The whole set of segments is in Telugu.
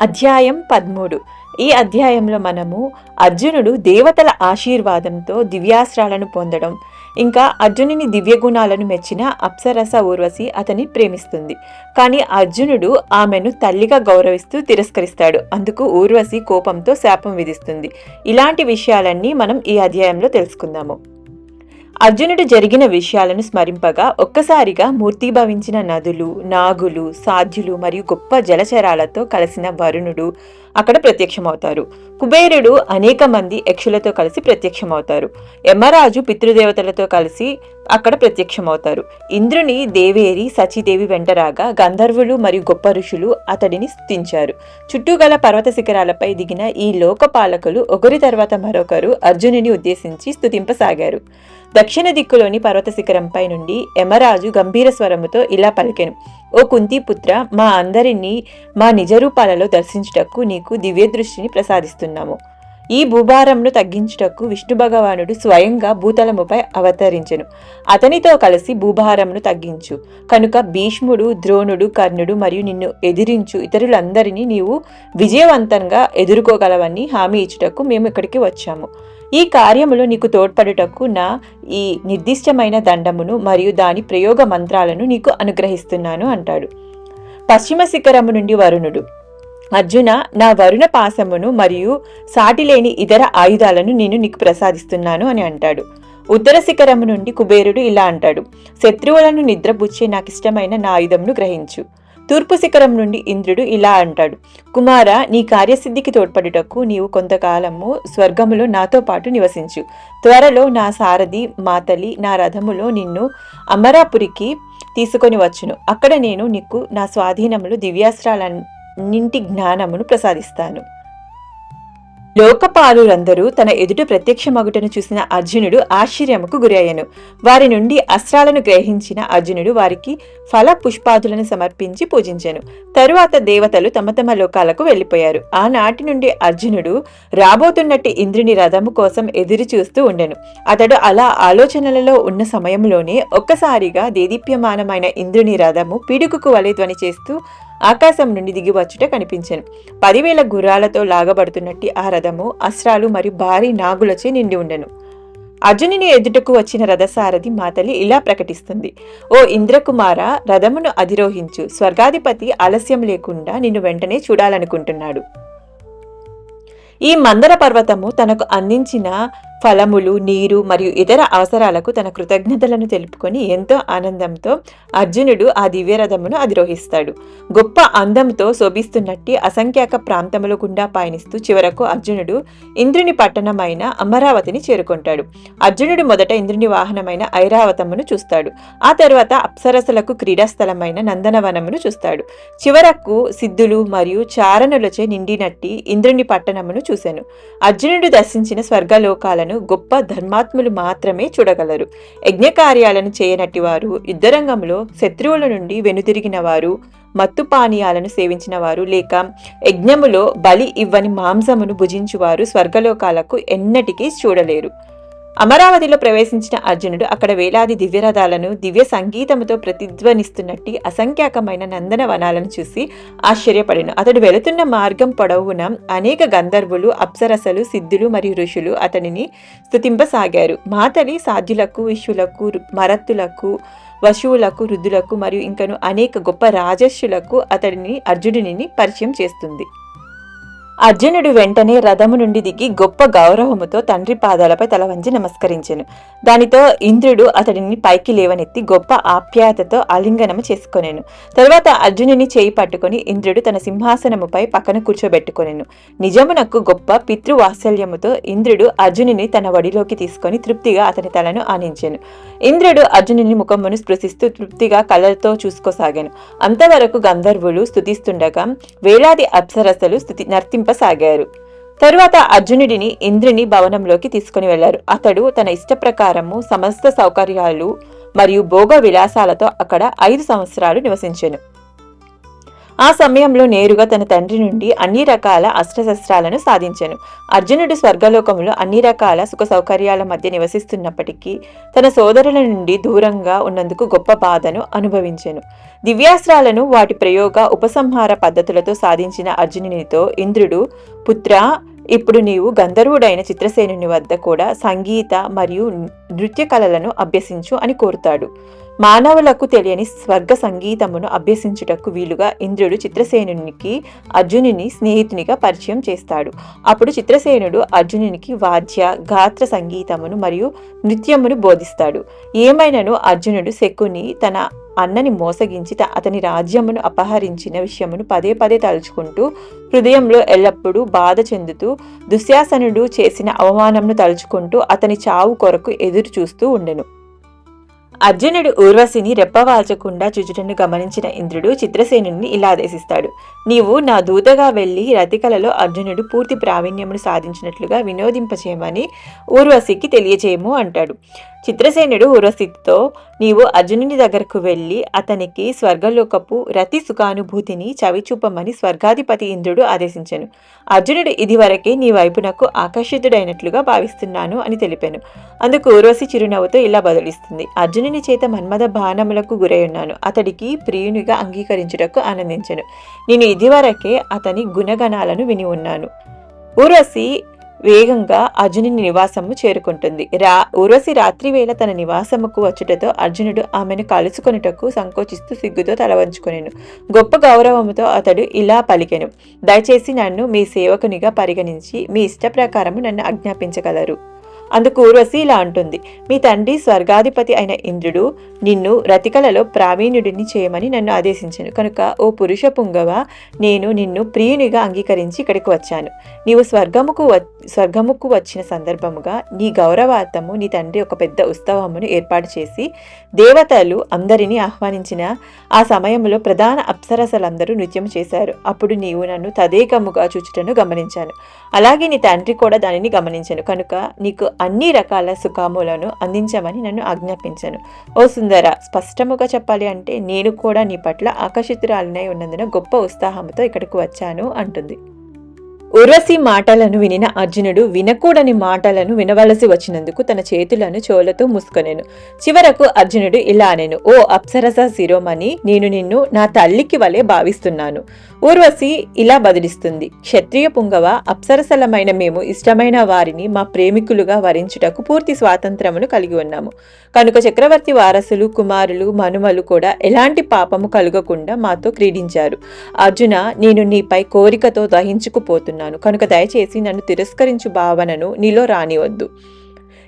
అధ్యాయం పదమూడు. ఈ అధ్యాయంలో మనము అర్జునుడు దేవతల ఆశీర్వాదంతో దివ్యాస్త్రాలను పొందడం ఇంకా అర్జునుని దివ్యగుణాలను మెచ్చిన అప్సరస ఊర్వశి అతని ప్రేమిస్తుంది. కానీ అర్జునుడు ఆమెను తల్లిగా గౌరవిస్తూ తిరస్కరిస్తాడు. అందుకు ఊర్వశి కోపంతో శాపం విధిస్తుంది. ఇలాంటి విషయాలన్నీ మనం ఈ అధ్యాయంలో తెలుసుకుందాము. అర్జునుడు జరిగిన విషయాలను స్మరింపగా ఒక్కసారిగా మూర్తిభవించిన నదులు నాగులు సాధ్యులు మరియు గొప్ప జలచరాలతో కలిసిన వరుణుడు అక్కడ ప్రత్యక్షమవుతారు. కుబేరుడు అనేక మంది యక్షులతో కలిసి ప్రత్యక్షమవుతారు. యమరాజు పితృదేవతలతో కలిసి అక్కడ ప్రత్యక్షమవుతారు. ఇంద్రుని దేవేరి సచీదేవి వెంటరాగా గంధర్వులు మరియు గొప్ప ఋషులు అతడిని స్తుతించారు. చుట్టూ గల పర్వత శిఖరాలపై దిగిన ఈ లోకపాలకులు ఒకరి తర్వాత మరొకరు అర్జునుని ఉద్దేశించి స్తుతింపసాగారు. దక్షిణ దిక్కులోని పర్వత శిఖరంపై నుండి యమరాజు గంభీర స్వరముతో ఇలా పలికెను. ఓ కుంతిపుత్ర మా అందరినీ మా నిజరూపాలలో దర్శించుటకు నీకు దివ్య దృష్టిని ప్రసాదిస్తున్నాము. ఈ భూభారంను తగ్గించుటకు విష్ణు భగవానుడు స్వయంగా భూతలముపై అవతరించెను. అతనితో కలిసి భూభారంను తగ్గించు. కనుక భీష్ముడు ద్రోణుడు కర్ణుడు మరియు నిన్ను ఎదిరించు. ఇతరులందరినీ నీవు విజయవంతంగా ఎదుర్కోగలవని హామీ ఇచ్చుటకు మేము ఇక్కడికి వచ్చాము. ఈ కార్యములో నీకు తోడ్పడుటకు నా ఈ నిర్దిష్టమైన దండమును మరియు దాని ప్రయోగ మంత్రాలను నీకు అనుగ్రహిస్తున్నాను అంటాడు. పశ్చిమ శిఖరము నుండి వరుణుడు. అర్జున నా వరుణ పాశమును మరియు సాటిలేని ఇతర ఆయుధాలను నేను నీకు ప్రసాదిస్తున్నాను అని అంటాడు. ఉత్తర శిఖరము నుండి కుబేరుడు ఇలా అంటాడు. శత్రువులను నిద్రపుచ్చే నాకిష్టమైన నా ఆయుధంను గ్రహించు. తూర్పు శిఖరం నుండి ఇంద్రుడు ఇలా అంటాడు. కుమార నీ కార్యసిద్ధికి తోడ్పడుటకు నీవు కొంతకాలము స్వర్గములో నాతో పాటు నివసించు. త్వరలో నా సారథి మాతలి నా రథములో నిన్ను అమరాపురికి తీసుకొని వచ్చును. అక్కడ నేను నీకు నా స్వాధీనములు దివ్యాస్త్రాలన్నింటి జ్ఞానమును ప్రసాదిస్తాను. లోకపాలురందరూ తన ఎదుట ప్రత్యక్షమగుటను చూసిన అర్జునుడు ఆశ్చర్యముకు గురయ్యను. వారి నుండి అస్త్రాలను గ్రహించిన అర్జునుడు వారికి ఫల పుష్పాదులను సమర్పించి పూజించెను. తరువాత దేవతలు తమ తమ లోకాలకు వెళ్ళిపోయారు. ఆనాటి నుండి అర్జునుడు రాబోతున్నట్టు ఇంద్రుని రథము కోసం ఎదురు చూస్తూ ఉండెను. అతడు అలా ఆలోచనలలో ఉన్న సమయంలోనే ఒక్కసారిగా దేదీప్యమానమైన ఇంద్రుని రథము పిడుగుకు వలె ధ్వని చేస్తూ ఆకాశం నుండి దిగివచ్చుట కనిపించెను. పదివేల గుర్రాలతో లాగబడుతున్నట్టు ఆ రథము అస్త్రాలు మరియు భారీ నాగులచే నిండి ఉండెను. అర్జునుని ఎదుటకు వచ్చిన రథసారథి మాతలి ఇలా ప్రకటిస్తుంది. ఓ ఇంద్రకుమార రథమును అధిరోహించు. స్వర్గాధిపతి ఆలస్యం లేకుండా నిన్ను వెంటనే చూడాలనుకుంటున్నాడు. ఈ మందర పర్వతము తనకు అందించిన ఫలములు నీరు మరియు ఇతర అవసరాలకు తన కృతజ్ఞతలను తెలుపుకొని ఎంతో ఆనందంతో అర్జునుడు ఆ దివ్యరథమును అధిరోహిస్తాడు. గొప్ప అందంతో శోభిస్తున్నట్టి అసంఖ్యాక ప్రాంతముల గుండా పయనిస్తూ చివరకు అర్జునుడు ఇంద్రుని పట్టణమైన అమరావతిని చేరుకుంటాడు. అర్జునుడు మొదట ఇంద్రుని వాహనమైన ఐరావతమును చూస్తాడు. ఆ తరువాత అప్సరసలకు క్రీడాస్థలమైన నందనవనమును చూస్తాడు. చివరకు సిద్ధులు మరియు చారణులచే నిండినట్టి ఇంద్రుని పట్టణమును చూశాను అర్జునుడు దర్శించిన స్వర్గలోకాలను గొప్ప ధర్మాత్ములు మాత్రమే చూడగలరు. యజ్ఞకార్యాలను చేయనట్టి వారు యుద్ధరంగంలో శత్రువుల నుండి వెనుతిరిగిన వారు మత్తు పానీయాలను సేవించిన వారు లేక యజ్ఞములో బలి ఇవ్వని మాంసమును భుజించువారు స్వర్గలోకాలకు ఎన్నటికీ చూడలేరు. అమరావతిలో ప్రవేశించిన అర్జునుడు అక్కడ వేలాది దివ్యరథాలను దివ్య సంగీతముతో ప్రతిధ్వనిస్తున్నట్టి అసంఖ్యాకమైన నందన వనాలను చూసి ఆశ్చర్యపడిను. అతడు వెళుతున్న మార్గం పొడవున అనేక గంధర్వులు అప్సరసలు సిద్ధులు మరియు ఋషులు అతనిని స్తుతింపసాగారు. మాతలి సాధ్యులకు విశ్వులకు మరత్తులకు వశువులకు రుద్దులకు మరియు ఇంకను అనేక గొప్ప రాజస్సులకు అతడిని అర్జునుడిని పరిచయం చేస్తుంది. అర్జునుడు వెంటనే రథము నుండి దిగి గొప్ప గౌరవముతో తండ్రి పాదాలపై తల వంచి నమస్కరించెను. దానితో ఇంద్రుడు అతడిని పైకి లేవనెత్తి గొప్ప ఆప్యాయతతో ఆలింగనము చేసుకొనెను. తరువాత అర్జునుని చేయి పట్టుకొని ఇంద్రుడు తన సింహాసనముపై పక్కన కూర్చోబెట్టుకొనెను. నిజమునకు గొప్ప పితృవాత్సల్యముతో ఇంద్రుడు అర్జునుని తన వడిలోకి తీసుకొని తృప్తిగా అతని తలను ఆనించెను. ఇంద్రుడు అర్జునుని ముఖమును స్పృశిస్తూ తృప్తిగా కళ్ళతో చూసుకోసాగాను. అంతవరకు గంధర్వులు స్థుతిస్తుండగా వేలాది అప్సరసలు స్థుతి చెప్పసాగారు తరువాత అర్జునుడిని ఇంద్రుని భవనంలోకి తీసుకుని వెళ్ళారు అతడు తన ఇష్టప్రకారము సమస్త సౌకర్యాలు మరియు భోగ విలాసాలతో అక్కడ ఐదు సంవత్సరాలు నివసించెను. ఆ సమయంలో నేరుగా తన తండ్రి నుండి అన్ని రకాల అస్త్రశస్త్రాలను సాధించెను. అర్జునుడు స్వర్గలోకంలో అన్ని రకాల సుఖ సౌకర్యాల మధ్య నివసిస్తున్నప్పటికీ తన సోదరుల నుండి దూరంగా ఉన్నందుకు గొప్ప బాధను అనుభవించెను. దివ్యాస్త్రాలను వాటి ప్రయోగ ఉపసంహార పద్ధతులతో సాధించిన అర్జునునితో ఇంద్రుడు పుత్ర ఇప్పుడు నీవు గంధర్వుడైన చిత్రసేనుని వద్ద కూడా సంగీత మరియు నృత్య కళలను అభ్యసించు అని కోరుతాడు. మానవులకు తెలియని స్వర్గ సంగీతమును అభ్యసించుటకు వీలుగా ఇంద్రుడు చిత్రసేనునికి అర్జునుని స్నేహితునిగా పరిచయం చేస్తాడు. అప్పుడు చిత్రసేనుడు అర్జునునికి వాద్య గాత్ర సంగీతమును మరియు నృత్యమును బోధిస్తాడు. ఏమైనను అర్జునుడు శకుని తన అన్నని మోసగించి అతని రాజ్యమును అపహరించిన విషయమును పదే పదే తలుచుకుంటూ హృదయంలో ఎల్లప్పుడూ బాధ చెందుతూ దుశ్శాసనుడు చేసిన అవమానంను తలుచుకుంటూ అతని చావు కొరకు ఎదురు చూస్తూ ఉండెను. అర్జునుడు ఊర్వశిని రెప్పవాల్చకుండా చుచుటను గమనించిన ఇంద్రుడు చిత్రసేనుని ఇలా ఆదేశిస్తాడు. నీవు నా దూతగా వెళ్ళి రతికలలో అర్జునుడు పూర్తి ప్రావీణ్యమును సాధించినట్లుగా వినోదింపచేయమని ఊర్వశికి తెలియచేయము అంటాడు. చిత్రసేనుడు ఉరస్థితితో నీవు అర్జునుని దగ్గరకు వెళ్ళి అతనికి స్వర్గలోకపు రతి సుఖానుభూతిని చవిచూపమని స్వర్గాధిపతి ఇంద్రుడు ఆదేశించెను. అర్జునుడు ఇదివరకే నీ వైపునకు ఆకర్షితుడైనట్లుగా భావిస్తున్నాను అని తెలిపాను. అందుకు ఊర్వశి చిరునవ్వుతో ఇలా బదులిస్తుంది. అర్జునుని చేత మన్మద బాణములకు గురై అతడికి ప్రియునిగా అంగీకరించుటకు ఆనందించను. నేను ఇదివరకే అతని గుణగణాలను విని ఉన్నాను. ఊర్వశి వేగంగా అర్జునుని నివాసము చేరుకుంటుంది. రా ఊర్వశి రాత్రివేళ తన నివాసముకు వచ్చుటతో అర్జునుడు ఆమెను కలుసుకొనుటకు సంకోచిస్తూ సిగ్గుతో తలవంచుకొనెను గొప్ప గౌరవముతో అతడు ఇలా పలికెను. దయచేసి నన్ను మీ సేవకునిగా పరిగణించి మీ ఇష్ట ప్రకారము నన్ను ఆజ్ఞాపించగలరు. అందుకు ఊర్వశి ఇలా అంటుంది మీ తండ్రి స్వర్గాధిపతి అయిన ఇంద్రుడు నిన్ను రతికలలో ప్రావీణ్యుడిని చేయమని నన్ను ఆదేశించాను. కనుక ఓ పురుష పుంగవ నేను నిన్ను ప్రియునిగా అంగీకరించి ఇక్కడికి వచ్చాను. నీవు స్వర్గముకు స్వర్గముకు వచ్చిన సందర్భముగా నీ గౌరవార్థము నీ తండ్రి ఒక పెద్ద ఉత్సవమును ఏర్పాటు చేసి దేవతలు అందరినీ ఆహ్వానించిన ఆ సమయంలో ప్రధాన అప్సరసలందరూ నృత్యం చేశారు. అప్పుడు నీవు నన్ను తదేకముగా చూచుటను గమనించాను. అలాగే నీ తండ్రి కూడా దానిని గమనించాను. కనుక నీకు అన్ని రకాల సుఖాములను అందించమని నన్ను ఆజ్ఞాపించాను. ఓ సుందర స్పష్టముగా చెప్పాలి అంటే నేను కూడా నీ పట్ల ఆకర్షితురాలినై ఉన్నందున గొప్ప ఉత్సాహంతో ఇక్కడికి వచ్చాను అంటుంది. ఉరసి మాటలను వినిన అర్జునుడు వినకూడని మాటలను వినవలసి వచ్చినందుకు తన చేతులను చోలతో ముసుకొనెను. చివరకు అర్జునుడు ఇలా అనెను ఓ అప్సరస శిరోమణి నేను నిన్ను నా తల్లికి వలె భావిస్తున్నాను. ఊర్వశి ఇలా బదిలిస్తుంది క్షత్రియ పుంగవ అప్సరసలమైన మేము ఇష్టమైన వారిని మా ప్రేమికులుగా వరించుటకు పూర్తి స్వాతంత్రమును కలిగి ఉన్నాము. కనుక చక్రవర్తి వారసులు కుమారులు మనుమలు కూడా ఎలాంటి పాపము కలుగకుండా మాతో క్రీడించారు. అర్జున నేను నీపై కోరికతో దహించుకుపోతున్నాను కనుక దయచేసి నన్ను తిరస్కరించు భావనను నీలో రానివద్దు.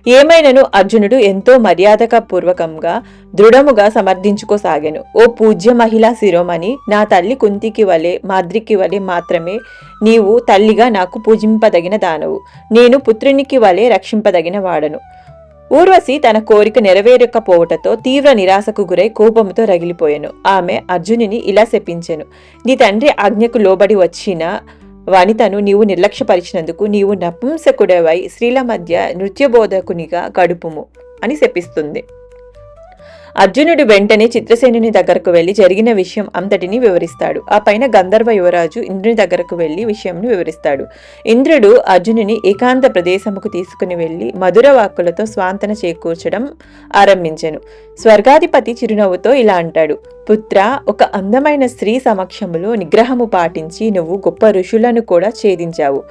ఏమైనను అర్జునుడు ఎంతో మర్యాదక పూర్వకంగా దృఢముగా సమర్థించుకోసాగాను. ఓ పూజ్య మహిళా శిరోమణి నా తల్లి కుంతికి వలె మాద్రికి వలె మాత్రమే నీవు తల్లిగా నాకు పూజింపదగిన దానవు. నేను పుత్రునికి వలె రక్షింపదగిన వాడను. ఊర్వశి తన కోరిక నెరవేరకపోవటతో తీవ్ర నిరాశకు గురై కోపంతో రగిలిపోయాను. ఆమె అర్జునుని ఇలా శపించెను. నీ తండ్రి ఆజ్ఞకు లోబడి వచ్చిన వనితను నీవు నిర్లక్ష్యపరిచినందుకు నీవు నపుంసకుడవై స్త్రీల మధ్య నృత్యబోధకునిగా గడుపుము అని శపిస్తుంది. అర్జునుడు వెంటనే చిత్రసేనుని దగ్గరకు వెళ్ళి జరిగిన విషయం అంతటిని వివరిస్తాడు. ఆ పైన గంధర్వ యువరాజు ఇంద్రుని దగ్గరకు వెళ్ళి విషయంను వివరిస్తాడు. ఇంద్రుడు అర్జునుని ఏకాంత ప్రదేశముకు తీసుకుని వెళ్ళి మధుర వాక్కులతో స్వాంతన చేకూర్చడం ఆరంభించెను. స్వర్గాధిపతి చిరునవ్వుతో ఇలా అంటాడు. పుత్ర ఒక అందమైన స్త్రీ సమక్షములో నిగ్రహము పాటించి నువ్వు గొప్ప ఋషులను కూడా ఛేదించావు.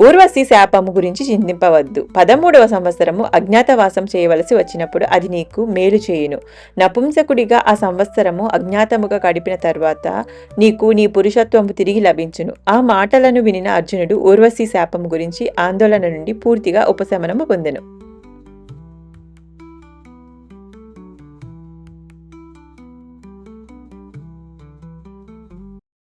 ఊర్వశి శాపము గురించి చింతింపవద్దు. పదమూడవ సంవత్సరము అజ్ఞాతవాసం చేయవలసి వచ్చినప్పుడు అది నీకు మేలు చేయును. నపుంసకుడిగా ఆ సంవత్సరము అజ్ఞాతముగా గడిపిన తర్వాత నీకు నీ పురుషత్వము తిరిగి లభించును. ఆ మాటలను వినిన అర్జునుడు ఊర్వశి శాపము గురించి ఆందోళన నుండి పూర్తిగా ఉపశమనము పొందెను.